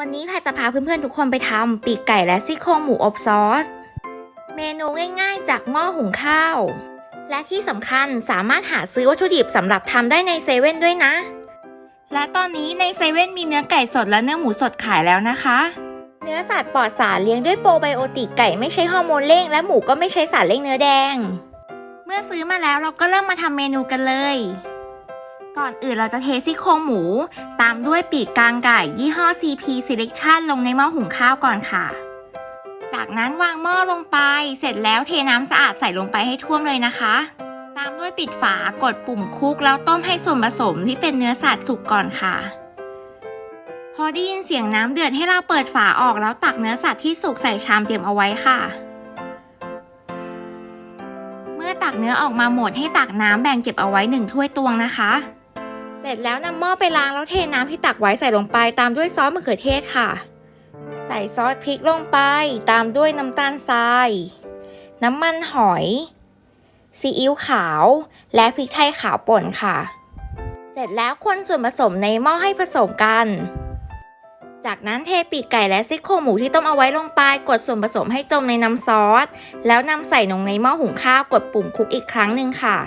วันนี้แพรจะพาเพื่อนๆทุกคนไปทำปีกไก่และซี่โครงหมูอบซอส เมนูง่ายๆ จากหม้อหุงข้าว และที่สำคัญสามารถหาซื้อวัตถุดิบสำหรับทำได้ในเซเว่นด้วยนะ และตอนนี้ในเซเว่นมีเนื้อไก่สดและเนื้อหมูสดขายแล้วนะคะ เนื้อสัตว์ปลอดสารเลี้ยงด้วยโปรไบโอติกไก่ไม่ใช้ฮอร์โมนเร่งและหมูก็ไม่ใช้สารเร่งเนื้อแดง เมื่อซื้อมาแล้วเราก็เริ่มมาทำเมนูกันเลย ก่อนอื่นเราจะเทซี่โครงหมู ตามด้วยปีกกลางไก่ ยี่ห้อ CP Selection ลงในหม้อหุงข้าวก่อนค่ะ จากนั้นวางหม้อลงไป เสร็จแล้วเทน้ำสะอาดใส่ลงไปให้ท่วมเลยนะคะ ตามด้วยปิดฝากดปุ่มคุกแล้วต้มให้ส่วนผสมที่เป็นเนื้อสัตว์สุกก่อนค่ะ พอได้ยินเสียงน้ำเดือดให้เราเปิดฝาออกแล้วตักเนื้อสัตว์ที่สุกใส่ชามเตรียมเอาไว้ค่ะเมื่อตักเนื้อออกมาหมดให้ตักน้ำแบ่งเก็บเอาไว้หนึ่งถ้วยตวงนะคะ เสร็จแล้วนำหม้อไปล้างแล้วเทน้ำที่ตักไว้ใส่ลงไป ตามด้วยซอสมะเขือเทศค่ะ ใส่ซอสพริกลงไป ตามด้วยน้ำตาลทราย น้ำมันหอย ซีอิ๊วขาว และพริกไทยขาวป่นค่ะ เสร็จแล้วคนส่วนผสมในหม้อให้ผสมกัน จากนั้นเทปีกไก่และซี่โครงหมูที่ต้มเอาไว้ลงไป กดส่วนผสมให้จมในน้ำซอส แล้วนำใส่ลงในหม้อหุงข้าว กดปุ่มคลุกอีกครั้งหนึ่งค่ะ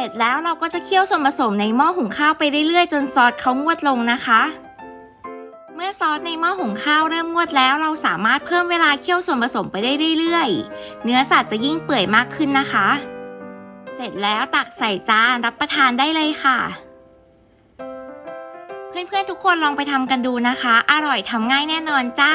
เสร็จแล้วเราก็จะเคี่ยวส่วนผสมในหม้อหุงข้าวไปเรื่อยๆ จนซอสเขางวดลงนะคะ เมื่อซอสในหม้อหุงข้าวเริ่มงวดแล้ว เราสามารถเพิ่มเวลาเคี่ยวส่วนผสมไปได้เรื่อยๆ เนื้อสัตว์จะยิ่งเปื่อยมากขึ้นนะคะ เสร็จแล้วตักใส่จานรับประทานได้เลยค่ะ เพื่อนๆทุกคนลองไปทำกันดูนะคะ อร่อยทำง่ายแน่นอนจ้า